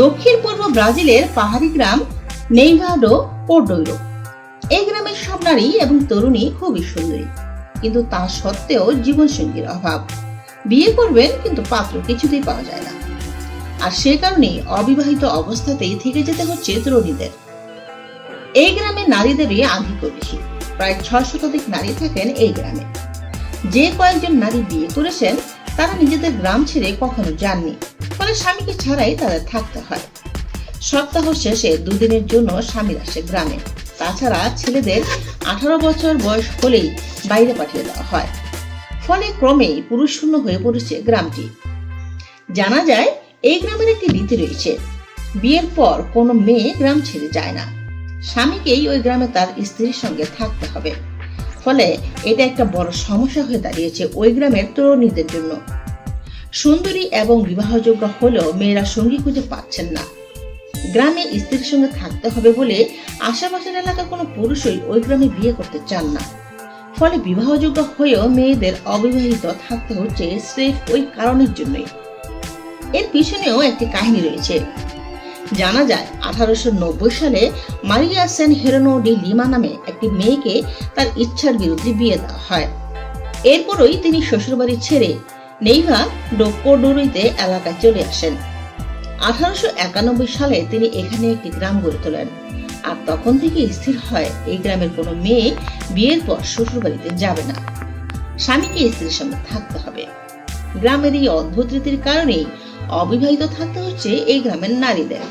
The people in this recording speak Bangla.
দক্ষিণ পূর্ব ব্রাজিলের পাহাড়ি গ্রাম নেইভাডো পোর্ডোইরো এই গ্রামের সব নারী এবং তরুণী খুবই সুন্দরী, কিন্তু তা সত্ত্বেও জীবনসঙ্গীর অভাব। বিয়ে করবেন, কিন্তু পাত্র কিছুতেই পাওয়া যায় না। আর সে কারণেই অবিবাহিত অবস্থাতেই থেকে যেতে হচ্ছে তরুণীদের। এই গ্রামে নারীদেরই আধিক্য বেশি। প্রায় ছয় শতাধিক নারী থাকেন এই গ্রামে। যে কয়েকজন নারী বিয়ে করেছেন, তারা নিজেদের গ্রাম ছেড়ে কখনো যাননি। ফলে স্বামীকে ছাড়াই তাদের থাকতে হয়। সপ্তাহ শেষে দুদিনের জন্য স্বামীর আসে গ্রামে। তাছাড়া ছেলেদের আঠারো বছর বয়স হলেই বাইরে পাঠিয়ে দেওয়া হয়। ফলে ক্রমেই পুরুষ শূন্য হয়ে পড়েছে গ্রামটি। জানা যায়, এই গ্রামের একটি রীতি রয়েছে, বিয়ের পর কোনো মেয়ে গ্রাম ছেড়ে যায় না। স্বামীকেই ওই গ্রামে তার স্ত্রীর সঙ্গে থাকতে হবে। ফলে এটা একটা বড় সমস্যা হয়ে দাঁড়িয়েছে ওই গ্রামের তরুণীদের জন্য। সুন্দরী এবং বিবাহযোগ্য হলেও মেয়েরা সঙ্গী খুঁজে পাচ্ছেন না। গ্রামে স্ত্রীর সঙ্গে থাকতে হবে বলে আশেপাশের এলাকার কোনো পুরুষই ওই গ্রামে বিয়ে করতে চান না। ফলে বিবাহযোগ্য হয়েও মেয়েদের অবিবাহিত থাকতে হচ্ছে স্রেফ ওই কারণের জন্যই। এর পিছনেও একটি কাহিনী রয়েছে। জানা যায়, আঠারোশো নব্বই সালে মারিয়া সেন হেরোনো ডি লিমা নামে একটি মেয়েকে তার ইচ্ছার বিরুদ্ধে বিয়ে দেওয়া হয়। এরপরই তিনি শ্বশুরবাড়ি ছেড়ে নেইভা ডোকোডোরিতে এলাকায় চলে আসেন। আঠারোশো একানব্বই সালে তিনি এখানে একটি গ্রাম গড়ে তোলেন। আর তখন থেকে স্থির হয়, এই গ্রামের কোনো মেয়ে বিয়ের পর শ্বশুরবাড়িতে যাবে না। স্বামীকে স্ত্রীর সঙ্গে থাকতে হবে। গ্রামের এই অদ্ভুত রীতির কারণেই অবিবাহিত থাকতে হচ্ছে এই গ্রামের নারীদের।